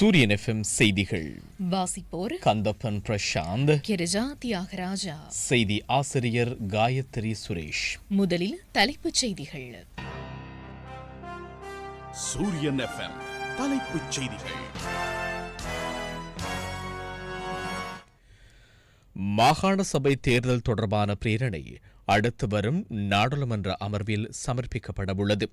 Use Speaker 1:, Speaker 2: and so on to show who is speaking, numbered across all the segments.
Speaker 1: சூரியன் எஃப்எம் செய்திகள்.
Speaker 2: வாசிப்போர்
Speaker 1: கந்தப்பன் பிரசாந்த்.
Speaker 2: கிரிஜா தியாகராஜா.
Speaker 1: செய்தி ஆசிரியர் காயத்ரி சுரேஷ்.
Speaker 2: முதலில் தலைப்புச் செய்திகள்.
Speaker 3: சூரியன் எஃப்எம் தலைப்புச் செய்திகள்.
Speaker 1: மாகாண சபை தேர்தல் தொடர்பான பிரேரணை அடுத்து வரும் நாடாளுமன்ற அமர்வில் சமர்ப்பிக்கப்படவுள்ளது.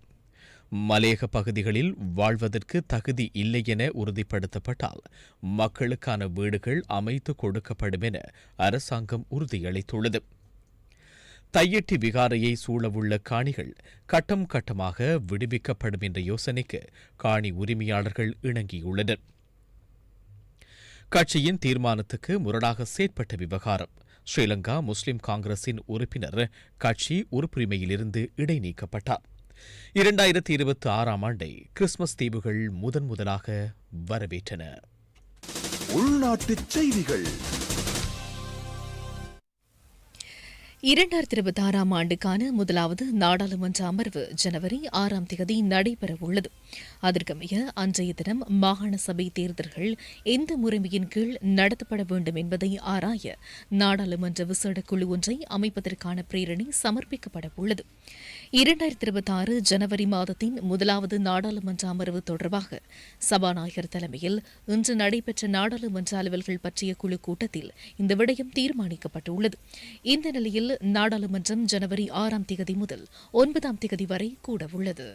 Speaker 1: மலேக பகுதிகளில் வாழ்வதற்கு தகுதி இல்லை என உறுதிப்படுத்தப்பட்டால் மக்களுக்கான வீடுகள் அமைத்து கொடுக்கப்படும் என அரசாங்கம் உறுதியளித்துள்ளது. தையெட்டி விகாரையை சூழவுள்ள காணிகள் கட்டம் கட்டமாக விடுவிக்கப்படும் என்ற யோசனைக்கு காணி உரிமையாளர்கள் இணங்கியுள்ளனர். கட்சியின் தீர்மானத்துக்கு முரணாக செயற்பட்ட விவகாரம். ஸ்ரீலங்கா முஸ்லிம் காங்கிரசின் உறுப்பினர் கட்சி உறுப்புரிமையிலிருந்து இடைநீக்கப்பட்டார். இரண்டாயிரத்தி இருபத்தி ஆறாம் ஆண்டை கிறிஸ்துமஸ் தீவுகள் முதன் முதலாக வரவேற்றன.
Speaker 3: உள்நாட்டுச் செய்திகள்.
Speaker 2: இரண்டாயிரத்தி இருபத்தி ஆறாம் ஆண்டுக்கான முதலாவது நாடாளுமன்ற அமர்வு ஜனவரி ஆறாம் தேதி நடைபெறவுள்ளது அதற்கமைய அன்றைய தினம் மாகாண சபை தேர்தல்கள் எந்த முறைமையின் கீழ் நடத்தப்பட வேண்டும் என்பதை ஆராய நாடாளுமன்ற விசேட குழு ஒன்றை அமைப்பதற்கான பிரேரணை சமர்ப்பிக்கப்பட உள்ளது. இரண்டாயிரத்தி இருபத்தி ஆறு ஜனவரி மாதத்தின் முதலாவது நாடாளுமன்ற அமர்வு தொடர்பாக சபாநாயகர் தலைமையில் இன்று நடைபெற்ற நாடாளுமன்ற அலுவல்கள் பற்றிய குழு கூட்டத்தில் இந்த விடயம் தீர்மானிக்கப்பட்டுள்ளது. இந்த நிலையில் நாடாளுமன்றம் ஜனவரி ஆறாம் தேதி முதல் ஒன்பதாம் தேதி வரை கூடவுள்ளது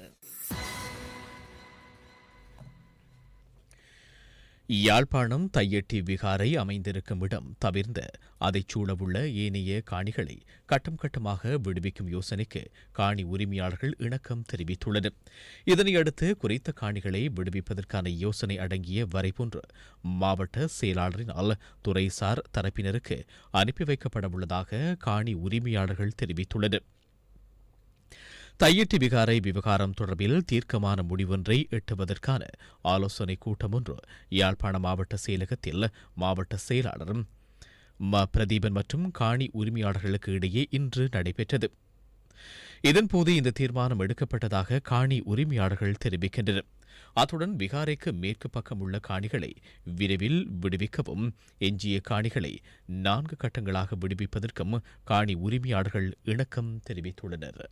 Speaker 1: யாழ்ப்பாணம் தையெட்டி விகாரை அமைந்திருக்கும் இடம் தவிர்ந்த அதைச் சூழவுள்ள ஏனைய காணிகளை கட்டம் கட்டமாக விடுவிக்கும் யோசனைக்கு காணி உரிமையாளர்கள் இணக்கம் தெரிவித்துள்ளனர் இதனையடுத்து குறித்த காணிகளை விடுவிப்பதற்கான யோசனை அடங்கிய வரைபொன்று மாவட்ட செயலாளரினால் துறைசார் தரப்பினருக்கு அனுப்பி வைக்கப்படவுள்ளதாக காணி உரிமையாளர்கள் தெரிவித்துள்ளனர் தையிட்டி விகாரை விவகாரம் தொடர்பில் தீர்க்கமான முடிவொன்றை எட்டுவதற்கான ஆலோசனைக் கூட்டம் ஒன்று யாழ்ப்பாண மாவட்ட செயலகத்தில் மாவட்ட செயலாளரும் ம. பிரதீபன் மற்றும் காணி உரிமையாளர்களுக்கு இடையே இன்று நடைபெற்றது. இதன்போது இந்த தீர்மானம் எடுக்கப்பட்டதாக காணி உரிமையாளர்கள் தெரிவிக்கின்றனர். அத்துடன் விகாரைக்கு மேற்கு பக்கம் உள்ள காணிகளை விரைவில் விடுவிக்கவும் எஞ்சிய காணிகளை நான்கு கட்டங்களாக விடுவிப்பதற்கும் காணி உரிமையாளர்கள் இணக்கம் தெரிவித்துள்ளனர்.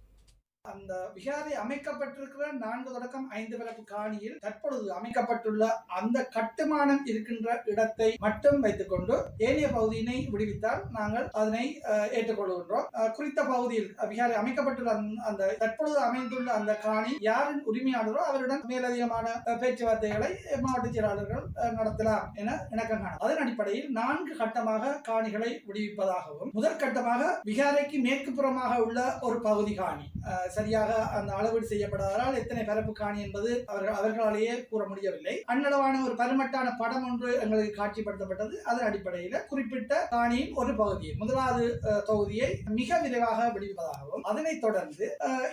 Speaker 4: அந்த விகாரை அமைக்கப்பட்டிருக்கிற நான்கு தொடக்கம் ஐந்து பிறப்பு காணியில் தற்பொழுது அமைக்கப்பட்டுள்ள அந்த கட்டுமானம் இருக்கின்ற இடத்தை மட்டும் வைத்துக்கொண்டு ஏனைய பகுதியினை விடுவித்தால் நாங்கள் அதனை ஏற்றுக்கொள்கின்றோம். குறித்த பகுதியில் விகாரை அமைக்கப்பட்டுள்ள அந்த- அந்த தற்பொழுது அமைந்துள்ள அந்த காணி யாரின் உரிமையாளரோ அவருடன் மேலதிகமான பேச்சுவார்த்தைகளை மாவட்ட செயலாளர்கள் நடத்தலாம் என இணக்கம் காணும் அதன் அடிப்படையில் நான்கு கட்டமாக காணிகளை விடுவிப்பதாகவும் முதற்கட்டமாக விகாரைக்கு மேற்கு புறமாக உள்ள ஒரு பகுதி காணி சரியாக அந்த அளவீடு செய்யப்படாததால் எத்தனை பரப்பு காணி என்பது அவர்கள் அவர்களாலேயே கூற முடியவில்லை. அன்னளவான ஒரு பருமட்டான படம் ஒன்று எங்களுக்கு காட்சிப்படுத்தப்பட்டது. அதன் அடிப்படையில் குறிப்பிட்ட காணியின் ஒரு பகுதியை முதலாவது தொகுதியை மிக விரைவாக விடுவிப்பதாகவும் அதனைத் தொடர்ந்து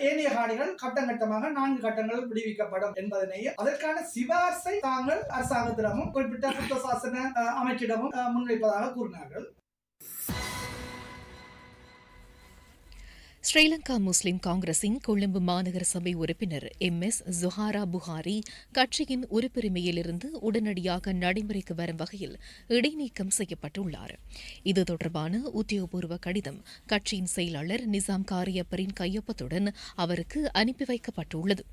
Speaker 4: ஏனைய காணிகள் கட்டம் கட்டமாக நான்கு கட்டங்கள் விடுவிக்கப்படும் என்பதனையும் அதற்கான சிபார்சை தாங்கள் அரசாங்கத்திடமும் குறிப்பிட்ட சுத்த சாசன அமைச்சிடமும் முன்வைப்பதாக கூறினார்கள்.
Speaker 2: ஸ்ரீலங்கா முஸ்லிம் காங்கிரசின் கொழும்பு மாநகர சபை உறுப்பினர் எம் எஸ் ஜுஹாரா புகாரி கட்சியின் உறுப்புரிமையிலிருந்து உடனடியாக நடைமுறைக்கு வரும் வகையில் இடைநீக்கம் செய்யப்பட்டுள்ளார். இது தொடர்பான உத்தியோகபூர்வ கடிதம் கட்சியின் செயலாளர் நிசாம் காரியப்பரின் கையொப்பத்துடன் அவருக்கு அனுப்பி வைக்கப்பட்டுள்ளது.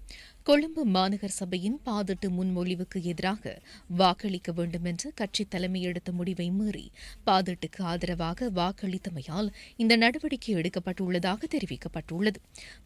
Speaker 2: கொழும்பு மாநகர சபையின் பாதிட்டு முன்மொழிவுக்கு எதிராக வாக்களிக்க வேண்டும் என்று கட்சி தலைமை எடுத்த முடிவை மீறி பாதிட்டுக்கு ஆதரவாக வாக்களித்தமையால் இந்த நடவடிக்கை எடுக்கப்பட்டுள்ளதாக தெரிவிக்கப்பட்டுள்ளது.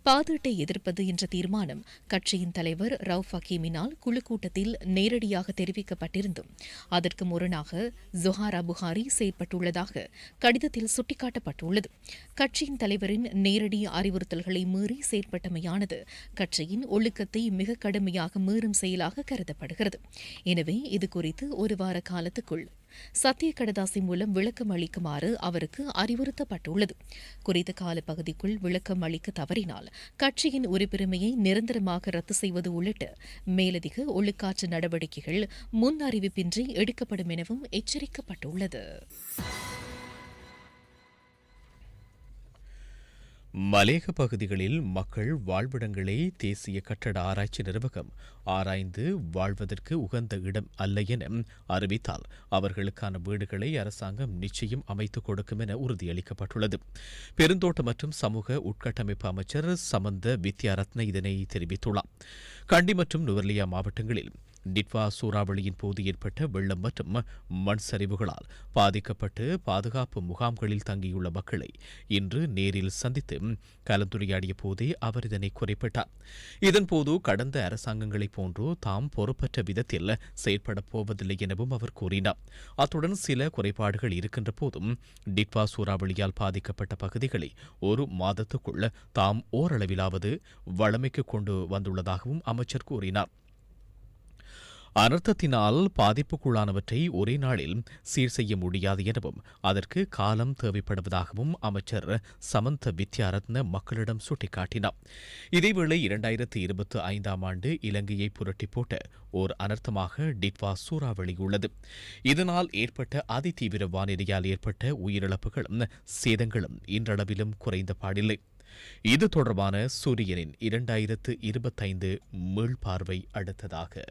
Speaker 2: பாதீட்டை எதிர்ப்பது என்ற தீர்மானம் கட்சியின் தலைவர் ரவுஃப் ஹக்கீமினால் குழு கூட்டத்தில் நேரடியாக தெரிவிக்கப்பட்டிருந்தும் அதற்கு முரணாக ஜொஹாரா புகாரி செயற்பட்டுள்ளதாக கடிதத்தில் சுட்டிக்காட்டப்பட்டுள்ளது. கட்சியின் தலைவரின் நேரடி அறிவுறுத்தல்களை மீறி செயற்பட்டமையானது கட்சியின் ஒழுக்கத்தை மிக கடுமையாக மீறும் செயலாக கருதப்படுகிறது. எனவே இது குறித்து ஒரு வார காலத்துக்குள் சத்திய கடதாசி மூலம் விளக்கம் அளிக்குமாறு அவருக்கு அறிவுறுத்தப்பட்டுள்ளது. குறித்த காலப்பகுதிக்குள் விளக்கம் அளிக்க தவறினால் கட்சியின் உறுப்பினரையை நிரந்தரமாக ரத்து செய்வது உள்ளிட்ட மேலதிக ஒழுக்காற்று நடவடிக்கைகள் முன் அறிவிப்பின்றி எடுக்கப்படும் எனவும் எச்சரிக்கப்பட்டுள்ளது.
Speaker 1: மலேக பகுதிகளில் மக்கள் வாழ்விடங்களை தேசிய கட்டட ஆராய்ச்சி நிர்வாகம் ஆராய்ந்து வாழ்வதற்கு உகந்த இடம் அல்ல என அறிவித்தால் அவர்களுக்கான வீடுகளை அரசாங்கம் நிச்சயம் அமைத்துக் கொடுக்கும் என உறுதியளிக்கப்பட்டுள்ளது. பெருந்தோட்ட மற்றும் சமூக உட்கட்டமைப்பு அமைச்சர் சமந்த வித்யாரத்ன இதனை தெரிவித்துள்ளார். கண்டி மற்றும் நுவர்லியா மாவட்டங்களில் டிட்வா சூறாவளியின் போது ஏற்பட்ட வெள்ளம் மற்றும் மண் சரிவுகளால் பாதிக்கப்பட்டு பாதுகாப்பு முகாம்களில் தங்கியுள்ள மக்களை இன்று நேரில் சந்தித்து கலந்துரையாடிய போதே அவர் இதனை குறிப்பிட்டார். இதன்போது கடந்த அரசாங்கங்களைப் போன்று தாம் பொறுப்பற்ற விதத்தில் செயற்படப் போவதில்லை எனவும் அவர் கூறினார். அத்துடன் சில குறைபாடுகள் இருக்கின்ற போதும் டிட்வா சூறாவளியால் பாதிக்கப்பட்ட பகுதிகளை ஒரு மாதத்துக்குள் தாம் ஓரளவிலாவது வளமைக்கு கொண்டு வந்துள்ளதாகவும் அமைச்சர் கூறினார். அனர்த்தத்தினால் பாதிப்புக்குள்ளானவற்றை ஒரே நாளில் சீர் செய்ய முடியாது எனவும் அதற்கு காலம் தேவைப்படுவதாகவும் அமைச்சர் சமந்த வித்யாரத்ன மக்களிடம் சுட்டிக்காட்டினார். இதேவேளை இரண்டாயிரத்தி இருபத்தி ஐந்தாம் ஆண்டு இலங்கையை புரட்டி போட்ட ஓர் அனர்த்தமாக டிட்வா சூறாவளி உள்ளது இதனால் ஏற்பட்ட அதிதீவிர வானிலையால் ஏற்பட்ட உயிரிழப்புகளும் சேதங்களும் இன்றளவிலும் குறைந்த பாடில்லை. இது தொடர்பான சூரியனின் இரண்டாயிரத்து இருபத்தைந்து மீள்பார்வை அடுத்ததாக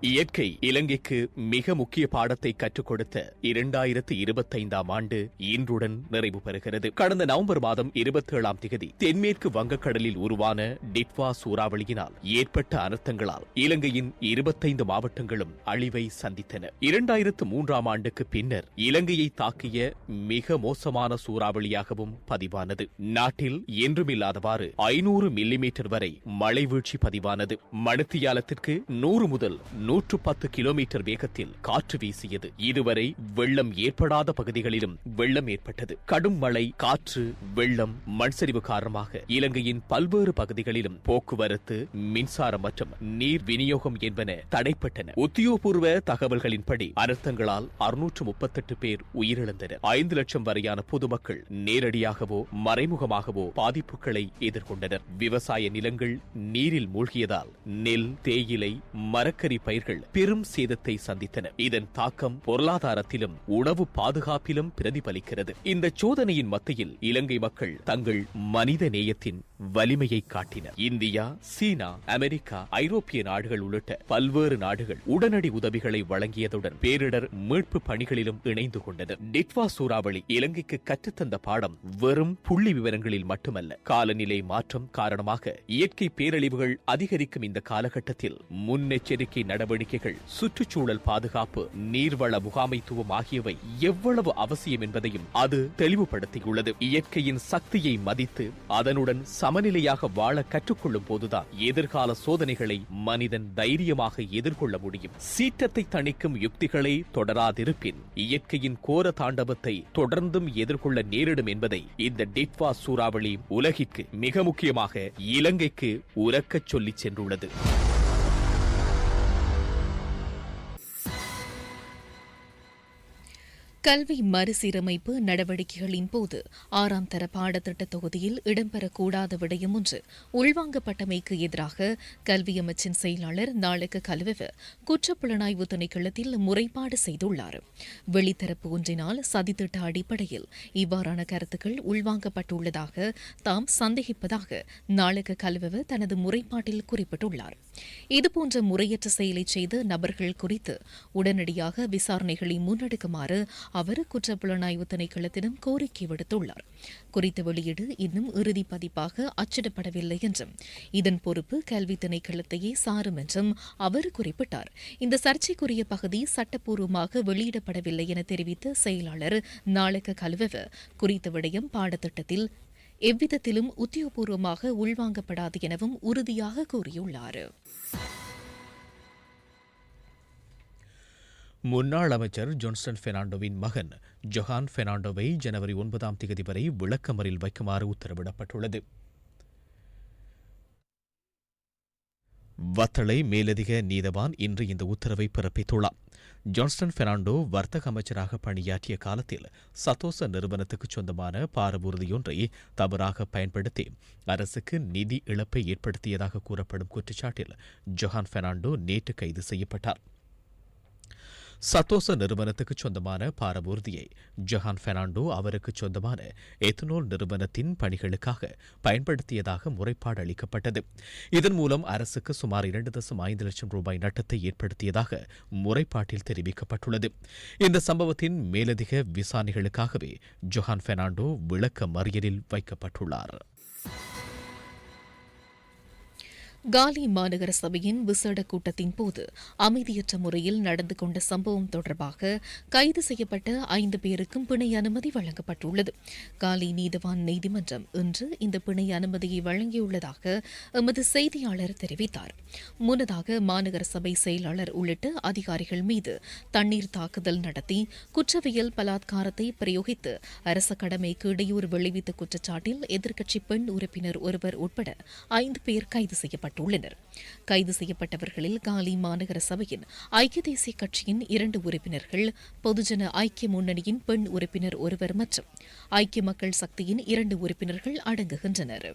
Speaker 1: இயற்கை இலங்கைக்கு மிக முக்கிய பாடத்தை கற்றுக் கொடுத்த இரண்டாயிரத்து இருபத்தைந்தாம் ஆண்டு இன்றுடன் நிறைவு பெறுகிறது. கடந்த நவம்பர் மாதம் இருபத்தேழாம் திகதி தென்மேற்கு வங்கக்கடலில் உருவான டிட்வா சூறாவளியினால் ஏற்பட்ட அனர்த்தங்களால் இலங்கையின் இருபத்தைந்து மாவட்டங்களும் அழிவை சந்தித்தன. இரண்டாயிரத்து மூன்றாம் ஆண்டுக்கு பின்னர் இலங்கையை தாக்கிய மிக மோசமான சூறாவளியாகவும் பதிவானது. நாட்டில் என்றுமில்லாதவாறு ஐநூறு மில்லிமீட்டர் வரை மழை வீழ்ச்சி பதிவானது. மணித்தியாலத்திற்கு நூறு முதல் நூற்று பத்து கிலோமீட்டர் வேகத்தில் காற்று வீசியது. இதுவரை வெள்ளம் ஏற்படாத பகுதிகளிலும் வெள்ளம் ஏற்பட்டது. கடும் மழை காற்று வெள்ளம் மண்சரிவு காரணமாக இலங்கையின் பல்வேறு பகுதிகளிலும் போக்குவரத்து மின்சாரம் மற்றும் நீர் விநியோகம் என்பன தடைப்பட்டன. உத்தியோகபூர்வ தகவல்களின்படி அனர்த்தங்களால் அறுநூற்று முப்பத்தெட்டு பேர் உயிரிழந்தனர். ஐந்து லட்சம் வரையான பொதுமக்கள் நேரடியாகவோ மறைமுகமாகவோ பாதிப்புகளை எதிர்கொண்டனர். விவசாய நிலங்கள் நீரில் மூழ்கியதால் நெல் தேயிலை மரக்கறி பயிர்கள் பெரும் சேதத்தை சந்தித்தன. இதன் தாக்கம் பொருளாதாரத்திலும் உணவு பாதுகாப்பிலும் பிரதிபலிக்கிறது. இந்த சோதனையின் மத்தியில் இலங்கை மக்கள் தங்கள் மனித நேயத்தின் வலிமையை காட்டினர். இந்தியா சீனா அமெரிக்கா ஐரோப்பிய நாடுகள் உள்ளிட்ட பல்வேறு நாடுகள் உடனடி உதவிகளை வழங்கியதுடன் பேரிடர் மீட்பு பணிகளிலும் இணைந்து கொண்டது. டிட்வா சூறாவளி இலங்கைக்கு கற்றுத்தந்த பாடம் வெறும் புள்ளி விவரங்களில் மட்டுமல்ல காலநிலை மாற்றம் காரணமாக இயற்கை பேரழிவுகள் அதிகரிக்கும் இந்த காலகட்டத்தில் முன்னெச்சரிக்கை நடவடிக்கைகள் சுற்றுச்சூழல் பாதுகாப்பு நீர்வள முகாமைத்துவம் ஆகியவை எவ்வளவு அவசியம் என்பதையும் அது தெளிவுபடுத்தியுள்ளது. இயற்கையின் சக்தியை மதித்து அதனுடன் சமநிலையாக வாழ கற்றுக்கொள்ளும் போதுதான் எதிர்கால சோதனைகளை மனிதன் தைரியமாக எதிர்கொள்ள முடியும். சீற்றத்தை தணிக்கும் யுக்திகளை தொடராதிருப்பின் இயற்கையின் கோர தாண்டவத்தை தொடர்ந்தும் எதிர்கொள்ள நேரிடும் என்பதை இந்த டிட்வா சூறாவளி உலகிற்கு மிக முக்கியமாக இலங்கைக்கு உறக்கச் சொல்லிச் சென்றுள்ளது.
Speaker 2: கல்வி மறுசீரமைப்பு நடவடிக்கைகளின் போது ஆறாம் தர பாடத்திட்ட தொகுதியில் இடம்பெறக்கூடாத விடயம் ஒன்று உள்வாங்கப்பட்டமைக்கு எதிராக கல்வி அமைச்சின் செயலாளர் நாளுக்கு கல்விவு குற்றப்புலனாய்வு திணைக்களத்தில் முறைப்பாடு செய்துள்ளார். வெளித்தரப்பு ஒன்றினால் சதித்திட்ட அடிப்படையில் இவ்வாறான கருத்துக்கள் உள்வாங்கப்பட்டுள்ளதாக தாம் சந்தேகிப்பதாக நாளுக்கு கல்விவு தனது முறைப்பாட்டில் குறிப்பிட்டுள்ளார். இதுபோன்ற முறையற்ற செயலை செய்த நபர்கள் குறித்து உடனடியாக விசாரணைகளை முன்னெடுக்குமாறு அவர் குற்றப்புலனாய்வு திணைக்களத்திடம் கோரிக்கை விடுத்துள்ளார். குறித்த வெளியீடு இன்னும் இறுதி பதிப்பாக அச்சிடப்படவில்லை என்றும் இதன் பொறுப்பு கல்வி திணைக்களத்தையே சாரும் என்றும் அவர் குறிப்பிட்டார். இந்த சர்ச்சைக்குரிய பகுதி சட்டப்பூர்வமாக வெளியிடப்படவில்லை என தெரிவித்த செயலாளர் நாளக கல்வெவ குறித்த விடயம் பாடத்திட்டத்தில் எவ்விதத்திலும் உத்தியோகபூர்வமாக உள்வாங்கப்படாது எனவும் உறுதியாக கூறியுள்ளார்.
Speaker 1: முன்னாள் அமைச்சர் ஜொன்ஸ்டன் பெர்னாண்டோவின் மகன் ஜொஹான் பெர்னாண்டோவை ஜனவரி ஒன்பதாம் தேதி வரை விளக்கமறில் வைக்குமாறு உத்தரவிடப்பட்டுள்ளது. வத்தளை மேலதிக நீதவான் இன்று இந்த உத்தரவை பிறப்பித்துள்ளார். ஜான்ஸ்டன் பெர்னாண்டோ வர்த்தக அமைச்சராக பணியாற்றிய காலத்தில் சத்தோச நிறுவனத்துக்கு சொந்தமான பாரபூர்தியொன்றை தவறாக பயன்படுத்தி அரசுக்கு நிதி இழப்பை ஏற்படுத்தியதாக கூறப்படும் குற்றச்சாட்டில் ஜொஹான் பெர்னாண்டோ நேற்று கைது செய்யப்பட்டார். சத்தோச நிறுவனத்துக்கு சொந்தமான பாரபூர்தியை ஜொஹான் பெர்னாண்டோ அவருக்கு சொந்தமான எத்தனோல் நிறுவனத்தின் பணிகளுக்காக பயன்படுத்தியதாக முறைப்பாடு அளிக்கப்பட்டது. இதன் மூலம் அரசுக்கு சுமார் இரண்டு தசம் ஐந்து லட்சம் ரூபாய் நட்டத்தை ஏற்படுத்தியதாக முறைப்பாட்டில் தெரிவிக்கப்பட்டுள்ளது. இந்த சம்பவத்தின் மேலதிக விசாரணைகளுக்காகவே ஜொஹான் பெர்னாண்டோ விளக்க மறியலில் வைக்கப்பட்டுள்ளார்.
Speaker 2: காலி மாநகர சபையின் விசேட கூட்டத்தின் போது அமைதியற்ற முறையில் நடந்து கொண்ட சம்பவம் தொடர்பாக கைது செய்யப்பட்ட ஐந்து பேருக்கும் பிணை அனுமதி வழங்கப்பட்டுள்ளது. காலி நீதவான் நீதிமன்றம் இன்று இந்த பிணை அனுமதியை வழங்கியுள்ளதாக எமது செய்தியாளர் தெரிவித்தார். முன்னதாக மாநகர சபை செயலாளர் உள்ளிட்ட அதிகாரிகள் மீது தண்ணீர் தாக்குதல் நடத்தி குற்றவியல் பலாத்காரத்தை பிரயோகித்து அரச கடமைக்கு இடையூறு விளைவித்த குற்றச்சாட்டில் எதிர்க்கட்சி பெண் உறுப்பினர் ஒருவர் உட்பட ஐந்து பேர் கைது செய்யப்பட்டனர். செய்யப்பட்டுள்ளனர் கைது செய்யப்பட்டவர்களில் காலி மாநகர சபையின் ஐக்கிய தேசிய கட்சியின் இரண்டு உறுப்பினர்கள் பொதுஜன ஐக்கிய முன்னணியின் பெண் உறுப்பினர் ஒருவர் மற்றும் ஐக்கிய மக்கள் சக்தியின் இரண்டு உறுப்பினர்கள் அடங்குகின்றனர்.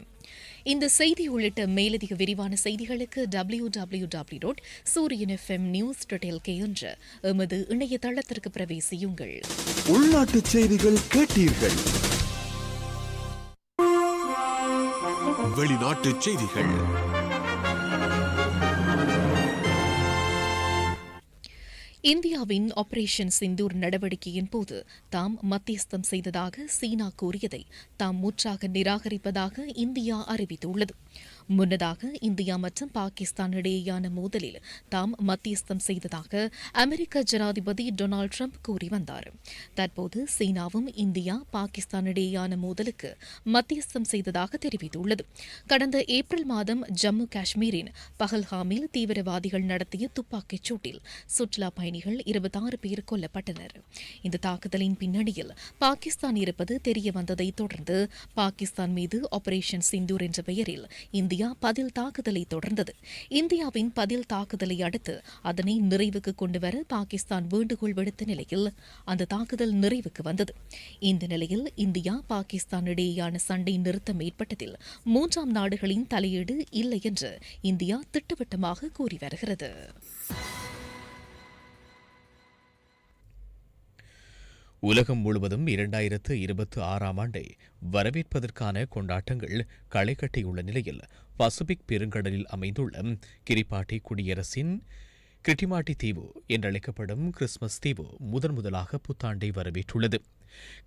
Speaker 2: இந்த செய்தி உள்ளிட்ட மேலதிக விரிவான செய்திகளுக்கு W W W dot Sooriyan FM news dot L K என்ற எமது இணையதளத்திற்கு பிரவேசியுங்கள்.
Speaker 5: உள்நாட்டு செய்திகள் கேட்டீர்கள்.
Speaker 3: வெளிநாட்டு செய்திகள்.
Speaker 2: இந்தியாவின் ஆபரேஷன் சிந்தூர் நடவடிக்கையின் போது தாம் மத்தியஸ்தம் செய்ததாக சீனா கூறியதை தாம் முற்றாக நிராகரிப்பதாக இந்தியா அறிவித்துள்ளது. முன்னதாக இந்தியா மற்றும் பாகிஸ்தான் இடையேயான மோதலில் தாம் மத்தியஸ்தம் செய்ததாக அமெரிக்க ஜனாதிபதி டொனால்டு ட்ரம்ப் கூறி வந்தார். தற்போது சீனாவும் இந்தியா பாகிஸ்தான் இடையேயான மோதலுக்கு மத்தியஸ்தம் செய்ததாக தெரிவித்துள்ளது. கடந்த ஏப்ரல் மாதம் ஜம்மு காஷ்மீரின் பஹல்ஹாமில் தீவிரவாதிகள் நடத்திய துப்பாக்கிச் சூட்டில் சுற்றுலா பயணிகள் இருபத்தாறு பேர் கொல்லப்பட்டனர். இந்த தாக்குதலின் பின்னணியில் பாகிஸ்தான் இருப்பது தெரிய வந்ததை தொடர்ந்து பாகிஸ்தான் மீது ஆபரேஷன் சிந்தூர் என்ற பெயரில் இந்தியா பதில் தாக்குதலை தொடர்ந்தது. இந்தியாவின் பதில் தாக்குதலை அடுத்து அதனை நிறைவுக்கு கொண்டுவர பாகிஸ்தான் வேண்டுகோள் விடுத்த நிலையில் அந்த தாக்குதல் நிறைவுக்கு வந்தது. இந்த நிலையில் இந்தியா பாகிஸ்தான் இடையேயான சண்டை நிறுத்தம் ஏற்பட்டதில் மூன்றாம் நாடுகளின் தலையீடு இல்லை என்று இந்தியா திட்டவட்டமாக கூறி வருகிறது.
Speaker 1: உலகம் முழுவதும் இரண்டாயிரத்து இருபத்தி ஆறாம் ஆண்டை வரவேற்பதற்கான கொண்டாட்டங்கள் களை கட்டியுள்ள நிலையில் பசிபிக் பெருங்கடலில் அமைந்துள்ள கிரிபாட்டி குடியரசின் கிரிட்டிமாட்டி தீவு என்றழைக்கப்படும் கிறிஸ்துமஸ் தீவு முதன் முதலாக புத்தாண்டை வரவேற்றுள்ளது.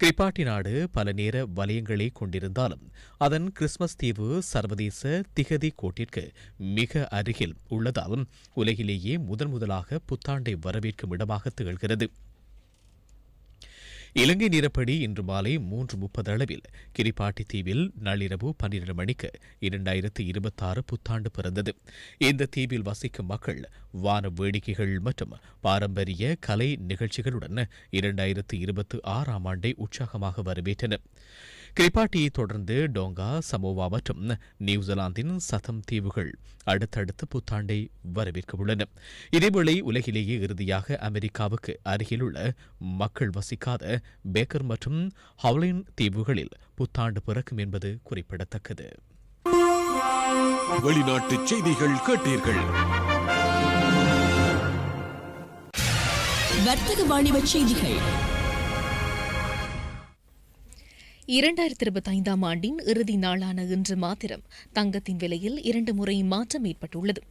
Speaker 1: கிரிபாட்டி நாடு பல நேர வலயங்களை கொண்டிருந்தாலும் அதன் கிறிஸ்துமஸ் தீவு சர்வதேச திகதி கோட்டிற்கு மிக அருகில் உள்ளதால் உலகிலேயே முதன் முதலாக புத்தாண்டை வரவேற்கும் இடமாக திகழ்கிறது. இலங்கை நேரப்படி இன்று மாலை மூன்று முப்பது அளவில் கிரிப்பாட்டி தீவில் நள்ளிரவு பன்னிரண்டு மணிக்கு இரண்டாயிரத்து இருபத்தாறு புத்தாண்டு பிறந்தது. இந்த தீவில் வசிக்கும் மக்கள் வான வேடிக்கைகள் மற்றும் பாரம்பரிய கலை நிகழ்ச்சிகளுடன் இரண்டாயிரத்து இருபத்தி ஆறாம் ஆண்டை உற்சாகமாக வரவேற்றனர். கிரிப்பாட்டியை தொடர்ந்து டோங்கா சமோவா மற்றும் நியூசிலாந்தின் சதம் தீவுகள் அடுத்தடுத்து புத்தாண்டை வரவேற்க உள்ளன இதேவேளை உலகிலேயே இறுதியாக அமெரிக்காவுக்கு அருகிலுள்ள மக்கள் வசிக்காத பேக்கர் மற்றும் ஹவுலின் தீவுகளில் புத்தாண்டு பிறக்கும் என்பது குறிப்பிடத்தக்கது.
Speaker 3: வெளிநாட்டு செய்திகள் கேட்டீர்கள்.
Speaker 6: வர்த்தக வாணிப செய்திகள்.
Speaker 2: இரண்டாயிரத்தி இருபத்தி ஐந்தாம் ஆண்டின் இறுதி நாளான இன்று மாத்திரம் தங்கத்தின் விலையில் இரண்டு முறை மாற்றம் ஏற்பட்டுள்ளது.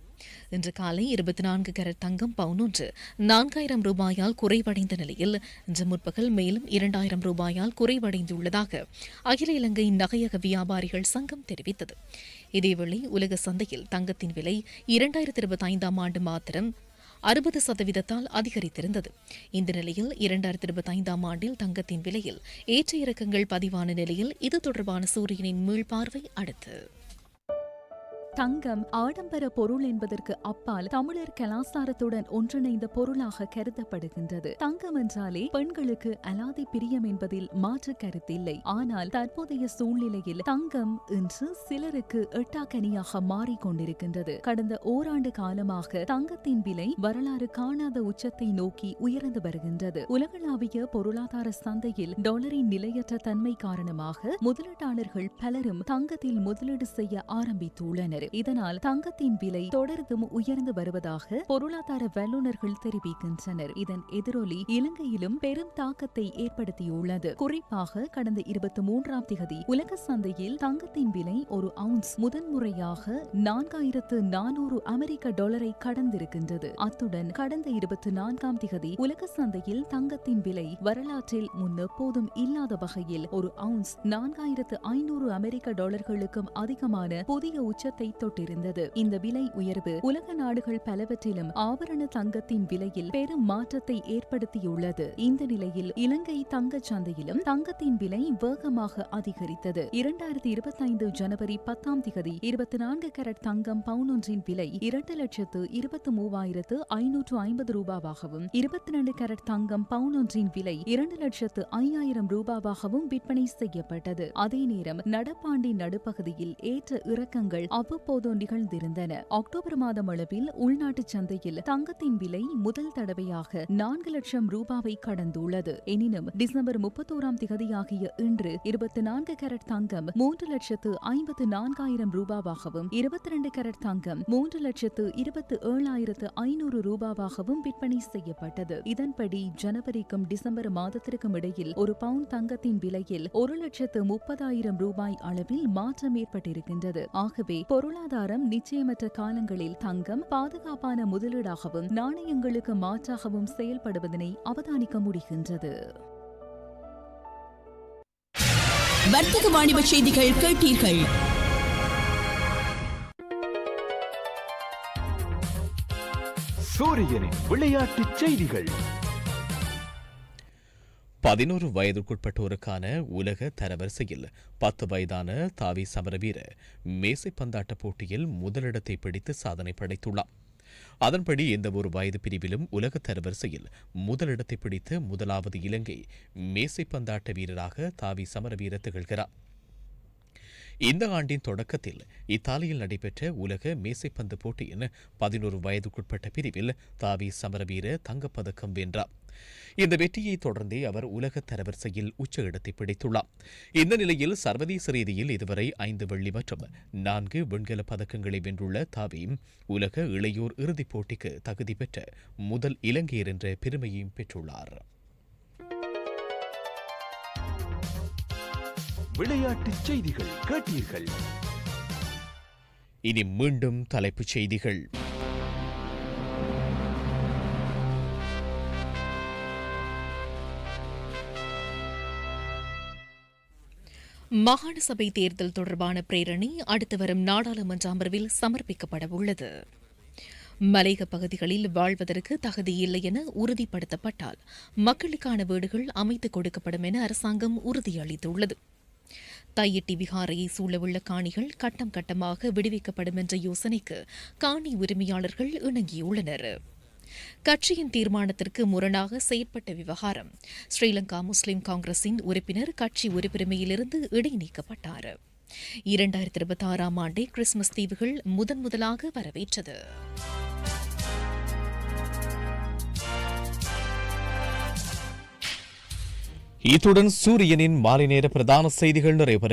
Speaker 2: இன்று காலை இருபத்தி நான்கு கரட் தங்கம் பவுன் ஒன்று நான்காயிரம் ரூபாயால் குறைவடைந்த நிலையில் இன்று முற்பகல் மேலும் இரண்டாயிரம் ரூபாயால் குறைவடைந்துள்ளதாக அகில இலங்கை நகையக வியாபாரிகள் சங்கம் தெரிவித்தது. இதேவேளை உலக சந்தையில் தங்கத்தின் விலை இரண்டாயிரத்தி இருபத்தி ஐந்தாம் ஆண்டு மாத்திரம் அறுபது சதவீதத்தால் அதிகரித்திருந்தது. இந்த நிலையில் இரண்டாயிரத்தி இருபத்தி ஐந்தாம் ஆண்டில் தங்கத்தின் விலையில் ஏற்ற இறக்கங்கள் பதிவான நிலையில் இது தொடர்பான சூரியனின் மீள்பார்வை அடுத்து.
Speaker 6: தங்கம் ஆடம்பர பொருள் என்பதற்கு அப்பால் தமிழர் கலாசாரத்துடன் ஒன்றிணைந்த பொருளாக கருதப்படுகின்றது. தங்கம் என்றாலே பெண்களுக்கு அலாதி பிரியம் என்பதில் மாற்று கருத்தில்லை. ஆனால் தற்போதைய சூழ்நிலையில் தங்கம் இன்று சிலருக்கு எட்டாக்கனியாக மாறிக்கொண்டிருக்கின்றது. கடந்த ஓராண்டு காலமாக தங்கத்தின் விலை வரலாறு காணாத உச்சத்தை நோக்கி உயர்ந்து வருகின்றது. உலகளாவிய பொருளாதார சந்தையில் டாலரின் நிலையற்ற தன்மை காரணமாக முதலீட்டாளர்கள் பலரும் தங்கத்தில் முதலீடு செய்ய ஆரம்பித்துள்ளனர். இதனால் தங்கத்தின் விலை தொடர்ந்தும் உயர்ந்து வருவதாக பொருளாதார வல்லுநர்கள் தெரிவிக்கின்றனர். இதன் எதிரொலி இலங்கையிலும் பெரும் தாக்கத்தை ஏற்படுத்தியுள்ளது. குறிப்பாக கடந்த இருபத்தி மூன்றாம் திகதி உலக சந்தையில் தங்கத்தின் விலை ஒரு அவுன்ஸ் முதன்முறையாக நான்காயிரத்து நானூறு அமெரிக்க டாலரை கடந்திருக்கின்றது. அத்துடன் கடந்த இருபத்தி நான்காம் திகதி உலக சந்தையில் தங்கத்தின் விலை வரலாற்றில் முன்னெப்போதும் இல்லாத வகையில் ஒரு அவுன்ஸ் நான்காயிரத்து ஐநூறு அமெரிக்க டாலர்களுக்கும் அதிகமான புதிய உச்சத்தை தொட்டிருந்தது இந்த விலை உயர்வு உலக நாடுகள் பலவற்றிலும் ஆபரண தங்கத்தின் விலையில் பெரும் மாற்றத்தை ஏற்படுத்தியுள்ளது. இந்த நிலையில் இலங்கை தங்கச் சந்தையிலும் தங்கத்தின் விலை வேகமாக அதிகரித்தது. இரண்டாயிரத்தி இருபத்தைந்து ஜனவரி பத்தாம் திகதி இருபத்தி நான்கு கரட் தங்கம் பவுன் ஒன்றின் விலை இரண்டு லட்சத்து இருபத்தி மூவாயிரத்து ஐநூற்று ஐம்பது ரூபாவாகவும் இருபத்தி ரெண்டு கரட் தங்கம் பவுன் ஒன்றின் விலை இரண்டு லட்சத்து ஐயாயிரம் ரூபாவாகவும் விற்பனை செய்யப்பட்டது. அதே நேரம் நடப்பாண்டின் நடுப்பகுதியில் ஏற்ற இறக்கங்கள் அவ்வப்போது நிகழ்ந்திருந்தன. அக்டோபர் மாதம் அளவில் உள்நாட்டு சந்தையில் தங்கத்தின் விலை முதல் தடவையாக நான்கு லட்சம் ரூபாவை கடந்துள்ளது. எனினும் டிசம்பர் முப்பத்தோராம் திகதியாகிய இன்று இருபத்தி நான்கு கேரட் தங்கம் மூன்று லட்சத்து ஐம்பத்து நான்காயிரம் ரூபாவாகவும் இருபத்தி ரெண்டு கேரட் தங்கம் மூன்று லட்சத்து இருபத்தி ஏழாயிரத்து ஐநூறு ரூபாவாகவும் விற்பனை செய்யப்பட்டது. இதன்படி ஜனவரிக்கும் டிசம்பர் மாதத்திற்கும் இடையில் ஒரு பவுண்ட் தங்கத்தின் விலையில் ஒரு லட்சத்து முப்பதாயிரம் ரூபாய் அளவில் மாற்றம் ஏற்பட்டிருக்கின்றது. ஆகவே பொருள் பொருளாதாரம் நிச்சயமற்ற காலங்களில் தங்கம் பாதுகாப்பான முதலீடாகவும் நாணயங்களுக்கு மாற்றாகவும் செயல்படுவதனை அவதானிக்க முடிகின்றது.
Speaker 7: வர்த்தக வாணிப செய்திகள் கேட்டீர்கள்.
Speaker 5: சூரியனின் விளையாட்டுச் செய்திகள்.
Speaker 1: பதினோரு வயதுக்குட்பட்டோருக்கான உலக தரவரிசையில் பத்து வயதான தாவி சமரவீர மேசை பந்தாட்ட போட்டியில் முதலிடத்தை பிடித்து சாதனை படைத்துள்ளார். அதன்படி எந்த ஒரு வயது பிரிவிலும் உலக தரவரிசையில் முதலிடத்தை பிடித்த முதலாவது இலங்கை மேசை பந்தாட்ட வீரராக தாவி சமரவீர திகழ்கிறார். இந்த ஆண்டின் தொடக்கத்தில் இத்தாலியில் நடைபெற்ற உலக மேசைப்பந்து போட்டியின் பதினோரு வயதுக்குட்பட்ட பிரிவில் தாவி சமரவீர தங்கப்பதக்கம் வென்றார். இந்த வெற்றியை தொடர்ந்தே அவர் உலக தரவரிசையில் உச்ச இடத்தை பிடித்துள்ளார். இந்த நிலையில் சர்வதேச ரீதியில் இதுவரை ஐந்து வெள்ளி மற்றும் நான்கு வெண்கல பதக்கங்களை வென்றுள்ள தாவி உலக இளையோர் இறுதிப் போட்டிக்கு தகுதி பெற்ற முதல் இலங்கையர் என்ற பெருமையையும் பெற்றுள்ளார்.
Speaker 5: விளையாட்டுச் செய்திகள் கேட்டீர்கள்.
Speaker 1: இனி மீண்டும் தலைப்புச் செய்திகள்.
Speaker 2: மாகாண சபை தேர்தல் தொடர்பான பிரேரணை அடுத்து வரும் நாடாளுமன்ற அமர்வில் சமர்ப்பிக்கப்பட உள்ளது. மலையக பகுதிகளில் வாழ்வதற்கு தகுதி இல்லை என உறுதிப்படுத்தப்பட்டால் மக்களுக்கான வீடுகள் அமைத்துக் கொடுக்கப்படும் என அரசாங்கம் உறுதியளித்துள்ளது. தையிட்டி விகாரையை சூழவுள்ள காணிகள் கட்டம் கட்டமாக விடுவிக்கப்படும் என்ற யோசனைக்கு காணி உரிமையாளர்கள் இணங்கியுள்ளனர். கட்சியின் தீர்மானத்திற்கு முரணாக செயற்பட்ட விவகாரம். ஸ்ரீலங்கா முஸ்லிம் காங்கிரசின் உறுப்பினர் கட்சி உறுப்புரிமையிலிருந்து இடைநீக்கப்பட்டார். இரண்டாயிரத்தி இருபத்தி ஆறாம் ஆண்டை கிறிஸ்துமஸ் தீவுகள் முதன் முதலாக வரவேற்றது.
Speaker 1: இத்துடன் சூரியனின் மாலை நேர பிரதான செய்திகள் நிறைவு